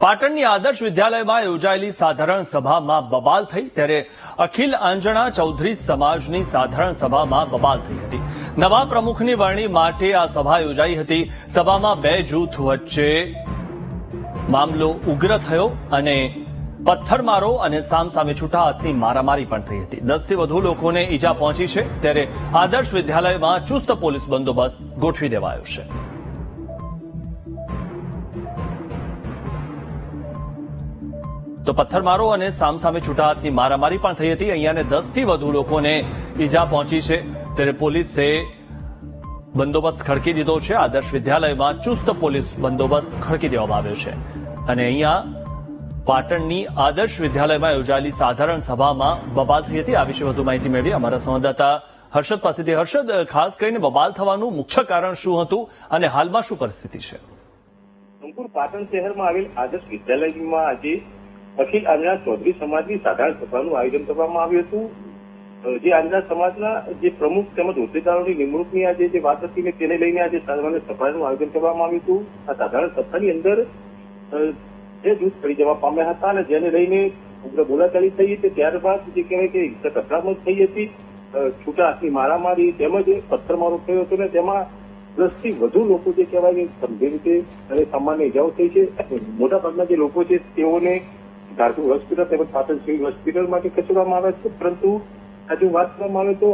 પાટણની આદર્શ વિદ્યાલયમાં યોજાયેલી સાધારણ સભામાં બબાલ થઈ ત્યારે અખિલ આંજણા ચૌધરી સમાજની સાધારણ સભામાં બબાલ થઈ હતી. નવા પ્રમુખની વરણી માટે આ સભા યોજાઈ હતી. સભામાં બે જૂથ વચ્ચે મામલો ઉગ્ર થયો અને પથ્થરમારો અને સામસામે છૂટા હાથની મારામારી પણ થઈ હતી. દસથી વધુ લોકોને ઈજા પહોંચી છે. ત્યારે આદર્શ વિદ્યાલયમાં ચુસ્ત પોલીસ બંદોબસ્ત ગોઠવી દેવાયો છે. તો પથ્થરમારો અને સામસામે છૂટા હાથની મારામારી પણ થઈ હતી. અહીંયાને દસથી વધુ લોકોને ઈજા પહોંચી છે. ત્યારે પોલીસે બંદોબસ્ત ખડકી દીધો છે. આદર્શ વિદ્યાલયમાં ચુસ્ત પોલીસ બંદોબસ્ત ખડકી દેવામાં આવ્યો છે. અને અહીંયા પાટણની આદર્શ વિદ્યાલયમાં યોજાયેલી સાધારણ સભામાં બબાલ થઈ હતી. આ વિશે વધુ માહિતી મેળવી અમારા સંવાદદાતા હર્ષદ પાસેથી. હર્ષદ, ખાસ કરીને બબાલ થવાનું મુખ્ય કારણ શું હતું અને હાલમાં શું પરિસ્થિતિ છે? પાટણ શહેરમાં આવેલ આદર્શ વિદ્યાલયમાં આજે અખિલ આંજણા ચૌધરી સમાજની સાધારણ સભાનું આયોજન કરવામાં આવ્યું હતું. જે આંજણા સમાજના જે પ્રમુખ તેમજ હોદ્દેદારોની નિમણૂકની આજે જે વાત હતી ને તેને લઈને આજે સાધારણ સભાનું આયોજન કરવામાં આવ્યું હતું. આ સાધારણ સભાની અંદર જે જૂથ પડી જવા પામ્યા હતા અને જેને લઈને ઉગ્ર બોલાચાલી થઈ હતી. ત્યારબાદ જે કહેવાય કે હિંસક અથડામણ થઈ હતી. છૂટા હાથની મારામારી તેમજ પથ્થરમારો થયો હતો ને તેમાં દસથી વધુ લોકો જે કહેવાય કે ગંભીર રીતે અને સામાન્ય ઇજાઓ થઈ છે. મોટાભાગના જે લોકો છે તેઓને ધારપુર હોસ્પિટલ તેમજ પાટણ સિવિલ હોસ્પિટલ માટે ખસેડવામાં આવ્યા છે. પરંતુ હજુ વાત કરવામાં આવે તો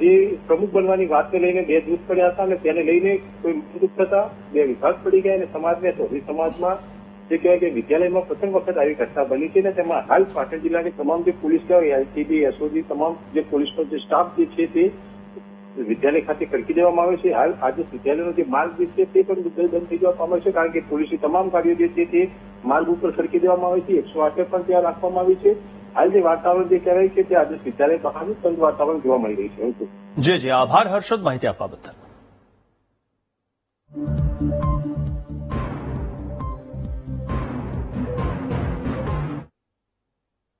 જે પ્રમુખ બનવાની વાતને લઈને બે જૂથ પડ્યા હતા અને તેને લઈને કોઈ મૃત થતા બે વિભાગ પડી ગયા અને સમાજને ચૌધરી સમાજમાં જે કહેવાય કે વિદ્યાલયમાં પ્રથમ વખત આવી ઘટના બની છે અને તેમાં હાલ પાટણ જિલ્લાની તમામ જે પોલીસ એલસીબી એસઓજી, તમામ જે પોલીસનો જે સ્ટાફ જે છે તે વિદ્યાલય ખાતે ખડકી દેવામાં આવે છે. હાલ આજે વિદ્યાલયનો જે માર્ગ છે તે પણ બંધ થઈ જવા પામ્યો છે, કારણ કે પોલીસની તમામ કાર્યો જે છે તે માર્ગ ઉપર ખડકી દેવામાં આવે છે. એકસો આઠ પણ ત્યાં રાખવામાં આવી છે. હાલ જે વાતાવરણ જે કહેવાય છે તે આજે વિદ્યાલય બહારનું તંગ વાતાવરણ જોવા મળી રહ્યું છે. જી જી. આભાર હર્ષદ માહિતી આપવા બદલ.